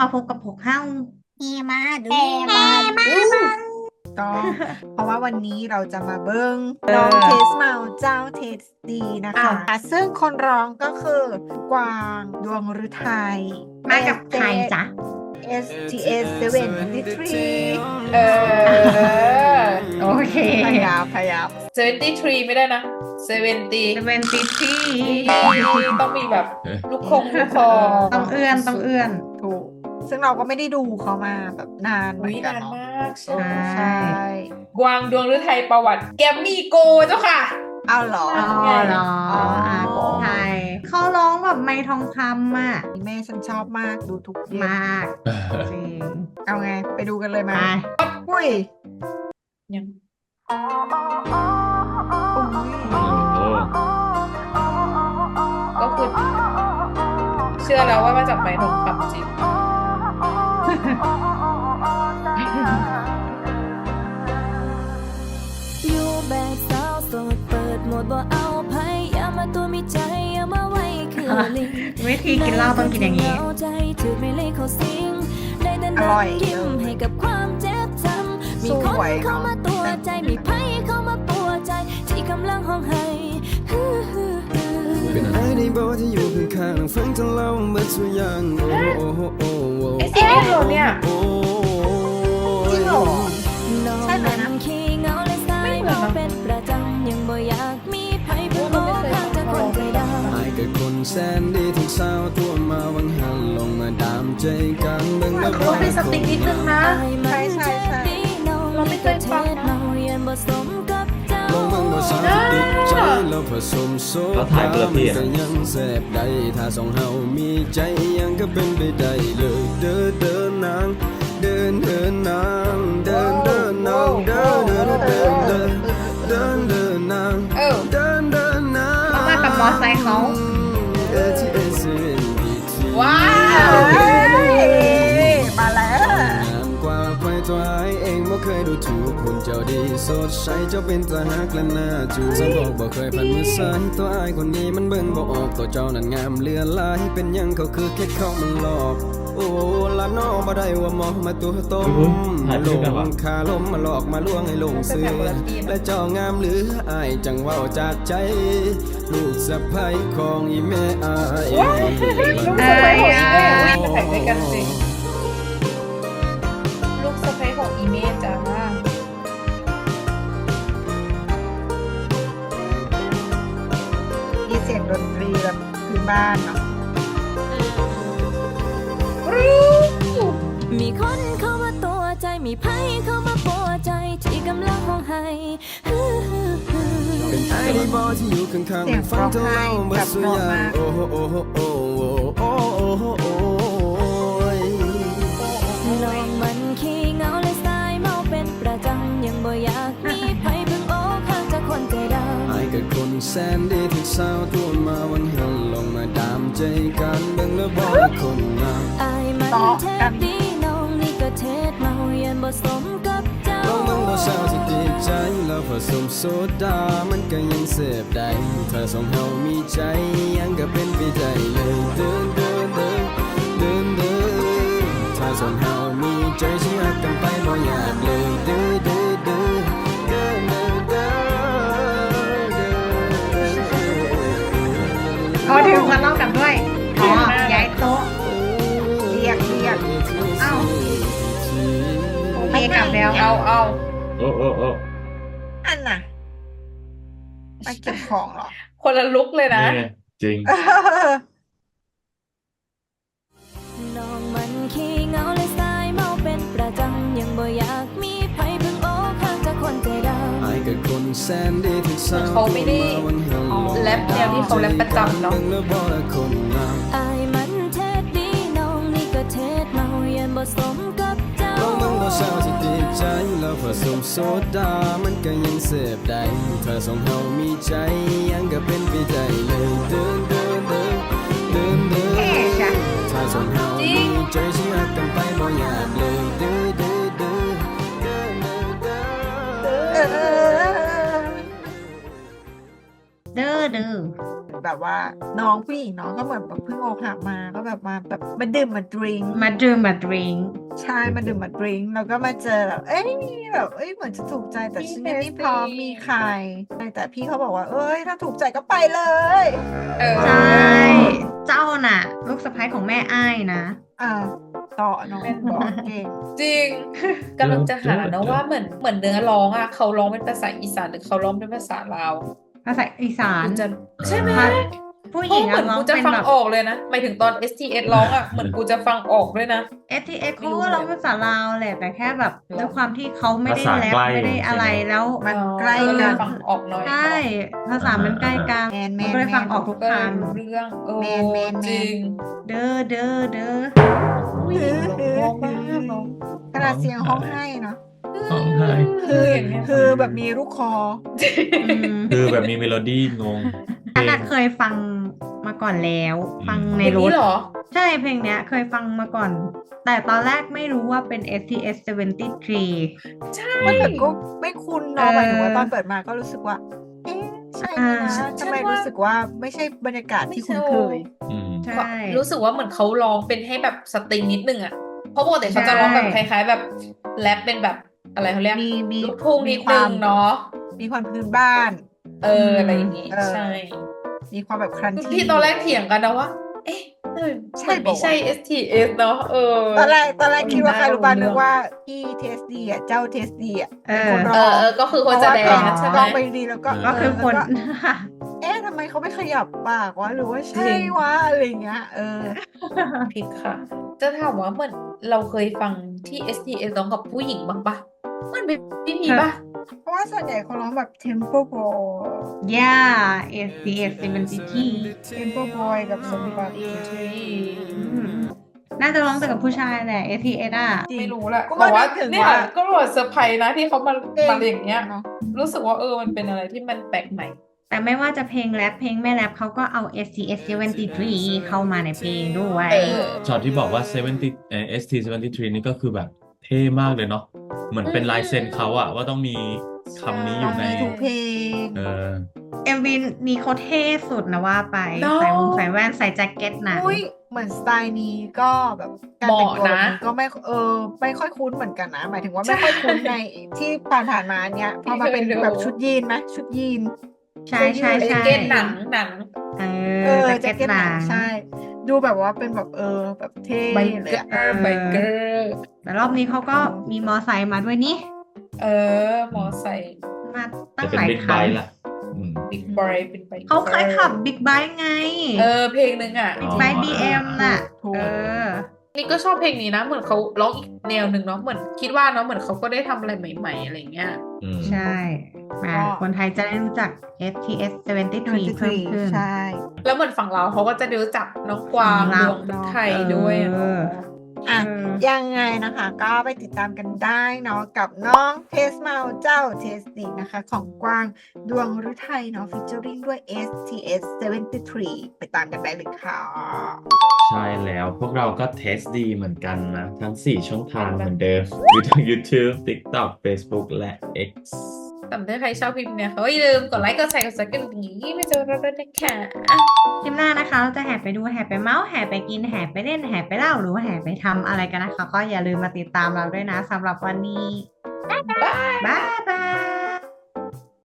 มาพบกับพวกเฮาเฮมาดูแฮมาดูก็เพราะว่าวันนี้เราจะมาเบิ้งน้องเทสเมาเจ้าเทสดีนะคะอะซึ่งคนร้องก็คือกวางดวงฤทัยมากับใครจ๊ะ STS 73เออ โอเคพยายามพยายาม73 ไม่ได้นะ 70เป็นติที่ต้องมีแบบ ลูกคงลูกคอ ต้องเอื้อน ต้องเอื้อน ถูก ซึ่งเราก็ไม่ได้ดูเขามาแบบนานเหมือวินกันนานเนาะมากเออใช่กวางดวงฤทัยประวัติ แกมมี่โกเจ้าค่ะ เอาเหรอ อ๋อเหรออ่าใช่เขาร้องแบบไม่ทองคำอะแม่ฉันชอบมากดูทุกเย็นมาก จริง เอาไงไปดูกันเลยไหมไปอุ้ยยังอุ้ยก็คือเชื่อแล้วว่ามาจากไม้ทองคำจริง อยู่แบบสาวโสดเปิดโหมดบ่เอาไผอย่ามาตัวมีใจอย่ามาไว้คือลิงวิธีกินเหล้าต้องกินอย่างนี้นี้ใจถือไม่เลยเขาสิงได้แต่อนั่ร่อยงยิ้มให้กับความเจ็บช้ำมีสคนวยเข้ามาตัวใจมีไผเข้ามาปัวใจที่กำลังห้องไห้ฮือฮือฮือเป็นไอ้ในบ่ที่อยู่ข้างๆฟังทั้งเราเมื่อสุอยางโอ้โอ้โอ้โอ้ไอ้ซี เอสเหรอเนี่ยโอ้จริงเหรอน้องใช่ไหมนะมันขี้เหงาและสายไม่เหมือนเมานะเป็นประจำยังบ่อยากมีไผเพื่อโอ้โอ้มันไม่เคยข้างจากคนใจดำไอ้กับคนแสนดีทั้งสาวตัวมาวังหันลงมาดามใจกันเบิ่งแล้วโอ้เป็นสติ๊กนิดนึงนะ ใช่ใช่ใช่เราไม่เคยฟังนะ สาวที่ติดใจแล้วผสมโซเราถ่ายคนละที่อะก็ยังแสบได้ถ้าสองเฮามีใจยังก็เป็นไปได้เลยเดินเดินนางเดินเดินนางเดินเดินนางเดินเดินเดินเดินเดินเดินนางเออ เดินเดินนางเขามากับมอไซค์เขา ถูกคุณเจ้าดีสดใสเจ้าเป็นตาฮักและหน่าจูสมบอกบ่เคยผ่านมือซ้ายตัวอายคนนี้มันเบิ่งบ่ออกตัวเจ้านั้นงามเลือนลายเป็นยังเขาคือแค่เขามันหลอก โอ้ละนอบ่ได้ว่ามองมาตัวต้มอุ๊ยถ่าลงคาลมมาหลอกมาล่วงให้ลงเสือและเจ้างามเหลืออายจังว้าจากใจ ลูกสะใภ้ของอีแม่อายลูกสะใภ้ของอีเมย์วิ่งไปถ่ายด้วยกันสิ บบพื้นบ้านเนาะมีคนเข้ามาตัวใจมีไผเข้ามาปัวใจที่กำลังห้องไห้ฮือฮือฮือเป็นไอ้บอที่อยู่ข้างๆฟังเท่าเราเมื่อสุยางโอ้โหโอ้โหโอ้โหโอ้โหโอ้ยน้องมันขี้เหงาและสายเมาเป็นประจำยังบ่อยากมีไผเพิ่งโอ้ข้างจากคนใจดำไอ้กับคนแสนดีที่สาวตัวมาวันหันลง มาดามใจกันเบิ่งแล้วบอกคนงามอายมันเทศดีน้องนี่ก็เทศเมาเย็นบ่สมกับเจ้าลองเบิ่งว่าสาวที่ติดใจแล้วผสมโซดามันก็ยังเสพได้ถ้าสองเฮามีใจยังก็เป็นไปได้เลยเดินเดินเดินเดินเดินถ้าสองเฮามีใจเชื่อกันไปบ่อยากเลยเดินเดินเดิน แล้วเอาเอาโอ้โอ้โอ้อันน่ะมาเก็บของเหรอ คนละลุกเลยนะนี่ไงจริง น้องมันขี้เหงาและสายเมาเป็นประจำยังบ่อยากมีไผเพิ่งโอ้ข้างจากคนใจดำ ไอ้กับคนแสนดีที่สาวเขาไม่ได้ตัวมาวันหันลงแรปแนวที่เขาแรปประจำเนอะบิ่งแล้วบอกคนงาม อายมันเทศดีน้องนี่ก็เทศเมาเย็นบ่สมกับ เจ้าเช่าสาวที่ติดใจแล้วผสมโซดา มันก็ยังเสพได้ถ้าสองเฮามีใจยังก็เป็นไปได้เลยเดินเดินเดิน แบบแบบว่าน้องผู้หญิงเน้องก็เหมือนแบบเพิ่งอกหักมาก็แบบมาแบบมาดื่มมาดริงมาดื่มมาดริงใช่มาดื่มมาดริงแล้วก็มาเจอแบบเอ้ยแบบเอ้ยเหมือนจะถูกใจแต่ฉันยังไม่พร้อมมีใคร แต่พี่เขาบอกว่า เอ้ยถ้าถูกใจก็ไปเลยเออใช่เจ้าน่ะ ลูกสะใภ้ของแม่อ้ายนะอ่าต่อน้องบอกเก่งจริงกำลังจะหานะว่าเหมือนเหมือนเนื้อร้องอะเขาร้องเป็นภาษาอีสานหรือเขาร้องเป็นภาษาลาว ภาษาอีสานกูจะใช่ไหมมาผู้หญิงเพราะเหมือนอะร้องกูจะเป็นฟังแบบออกเลยนะหมายถึงตอน STS ร้องอะเหมือนกูจะฟังออกด้วยนะ S T S เขาก็ร้องภาษาลาวแหละแต่แค่แบบด้วยความที่เขาไม่ได้ภาษาแรปใกล้ไม่ได้อะไรใช่ไหมแล้วมันใกล้เออกันฟังออกหน่อยใช่ภาษามันใกล้กันแมนแมมันนก็เลยแมฟังนออกทุกก็คเลยรู้เรื่องโอ้แมนแมนแมนจริงำเด้อเด้อเด้อผู้หญิงร้องมากเนาะขนาดเสียงห้องให้เนาะ งเงี้ยคือแบบมีลูกคออืมคือแบบมีเมโลดี้งงอันนั้นเคยฟังมาก่อนแล้ว ฟังในเพลงรนี้ถเหรอ ใช่เพลงเนี้ยเคยฟังมาก่อน แต่ตอนแรกไม่รู้ว่าเป็น S T S 73 ใช่มันแบบก็ไม่คุ้นเนาะเออหมายถึงว่าตอนเปิดมาก็รู้สึกว่า เอ๊ะใช่ไหมอ่านะทำไมรู้สึกว่าไม่ใช่บรรยากาศที่คุ้นเคยอืมใช่รู้สึกว่าเหมือนเขาร้องเป็นให้แบบสตริงนิดนึงอะเพราะปกติเขาจะร้องแบบคใช่ล้าย ๆ แบบแรปเป็นแบบ อะไรเขาเรียกมีมีลูกทุ่งนิดมีควานึมงเนาะมีความพื้นบ้าน เอออะไรอย่างงี้เออใช่ มีความแบบครันทีที่ตอนแรกเถียงกันนะว่าเอ๊ะเออใช่มันไม่ใช่บอกว่า STS เนาะเออตอนแรกตอนแรกคิดว่าใครรู้ป่ะเออนึกว่าพี่เทสดีอะเจ้าเทสดีอะเอเป็นอคนร้เอองอเออก็คือคนแสดงเพราะว่าใช่ไหมร้องไปดีแล้วก็ก็คือคนเแล้วก็เอ๊ะทำไมเขาไม่ขยับปากวะหรือว่าใช่จริงวะอะไรอย่างเงี้ยเออผิดค่ะ จะถามว่าเหมือนเราเคยฟังที่ STS ร้องกับผู้หญิงบ้างปะ มันไม่ไม่มีปะเพราะว่าส่วนใหญ่เขาร้องแบบ tempo boy yeah S T S 73 tempo boy กับสมบัติอืมน่าจะร้องแต่กับผู้ชายแหละ S T S อะจริงไม่รู้แหละก็แต่ว่านึกถึงเนี่ยว่าก็รู้ว่าเซอร์ไพรส์นะที่เขามาเองมาอย่างเงี้ยเนาะรู้สึกว่าเออมันเป็นอะไรที่มันแปลกใหม่แต่ไม่ว่าจะเพลงแรปเพลงไม่แรปเขาก็เอา S T S 73เข้ามาในเพลงด้วยเออช็อตที่บอกว่า 70เอ่อ ST 73นี่ก็คือแบบเท่มากเลยเนาะ เหมือนเป็นลายเซ็นเขาอะว่าต้องมีคำนี้อยู่ในมีทุกเพลงเออ MV นี้เขาเท่สุดนะว่าไปเนอะใส่วงใส่แว่นใส่แจ็คเก็ตหนะอุ้ยเหมือนสไตล์นี้ก็แบบการเหแต่งมาะตัวนะมันก็ไม่เออไม่ค่อยคุ้นเหมือนกันนะ หมายถึงว่าไม่ค่อยคุ้นในที่ผ่านผ่านๆมาเนี้ยพอมาเป็นเคยดูแบบชุดยีนไหมชุดยีนใช่ใช่แจ็คใช่เก็ตหนังหนังเอเอออแจ็คแจ็คเก็เก็ตตหหนันังงใช่ ดูแบบว่าเป็นแบบเออแบบเท่ไบเลเกยออะร์ไบเกอร์ แต่รอบนี้เขาก็มีมอไซค์มาด้วยนี่ เออ มอไซค์มาตั้จะงเป็นหลายบิ๊กคัไบนค์ละอืม บิ๊กไบค์เป็นไบเกอร์เขาเคยขับบิ๊กไบค์ไงเออ เพลงหนึ่งอะ บิ๊กไบค์ BM น่ะ ถูก เออ นี่ก็ชอบเพลงนี้นะ เหมือนเขาร้องอีกแนวหนึ่งเนาะเหมือนคิดว่าเนาะเหมือนเขาก็ได้ทำอะไรใหม่ ๆ อะไรเงี้ย อืม ใช่ มาคนไทยจะได้รู้จัก STS 73 เพิ่มขึ้น ใช่ แล้วเหมือนฝั่งเราเขาก็จะรู้จักน้องกวางฝั่งดเราวงฤทัยด้วยอะเอออะเออยังไงนะคะก็ไปติดตามกันได้เนาะกับน้องเทสเมาเจ้าเทสดีนะคะ ของกวางดวงฤทัยเนาะฟิชเจอริงด้วย STS 73 ไปตามกันได้เลยค่ะ ใช่แล้วพวกเราก็เทสดีเหมือนกันนะ ทั้ง 4 ช่องทางเหมือนเดิมอยู่ทาง YouTube TikTok Facebook และ X สำหรับใครชอบคลิปเนี่ยเขาอย่าลืมกดไลค์กดแชร์กดซับสไครต์อย่างนี้ไม่เจอเราด้วยนะคะคลิปหน้านะคะเราจะแห่ไปดูแห่ไปเมาส์แห่ไปกินแห่ไปเล่นแห่ไปเล่าหรือว่าแห่ไปทำอะไรกันนะคะ ก็อย่าลืมมาติดตามเราด้วยนะสำหรับวันนี้ บ๊ายบาย